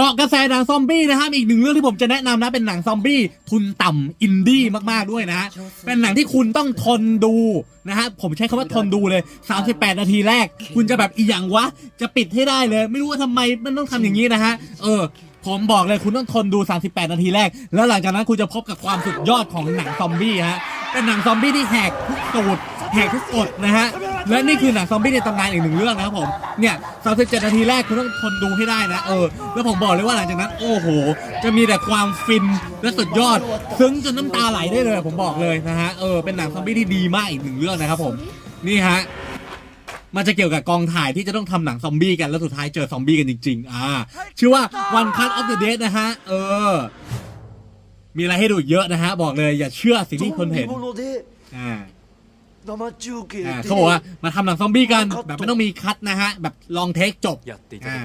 เกาะกระแสหนังซอมบี้นะครับ อีกหนึ่งเรื่องที่ผมจะแนะนำนะเป็นหนังซอมบี้ทุนต่ำอินดี้มากๆด้วยนะฮะเป็นหนังที่คุณต้องทนดูนะฮะผมใช้คำว่าทนดูเลย 38 นาทีแรก คุณจะแบบอีหยังวะ จะปิดให้ได้เลย ไม่รู้ว่าทำไมมันต้องทำอย่างนี้นะฮะเออ ผมบอกเลยคุณต้องทนดู 38 นาทีแรก แล้วหลังจากนั้นคุณจะพบกับความสุดยอดของหนังซอมบี้ฮะเป็นหนังซอมบี้ที่แหกทุกสูตร แหกทุกกฎนะฮะ และนี่คือหนังซอมบี้ในตำนานอีกหนึ่งเรื่องนะครับผม เนี่ย37นาทีแรกคุณต้องทนดูให้ได้นะ เออ แล้วผมบอกเลยว่าหลังจากนั้น โอ้โห จะมีแต่ความฟินและสุดยอด ซึ้งจนน้ำตาไหลได้เลยผมบอกเลยนะฮะ เออ เป็นหนังซอมบี้ที่ดีมากอีกหนึ่งเรื่องนะครับผม นี่ฮะมันจะเกี่ยวกับกองถ่ายที่จะต้องทำหนังซอมบี้กันแล้วสุดท้ายเจอซอมบี้กันจริง ๆ อ่า ชื่อว่า One Cut of the Dead นะฮะ เออ มีอะไรให้ดูเยอะนะฮะ บอกเลยอย่าเชื่อสิ่งที่คนเห็น อ่า อ่าเขาบอกว่ามาทำหนังซอมบี้กันแบบไม่ต้องมีคัดนะฮะ แบบลองเทคจบอ่า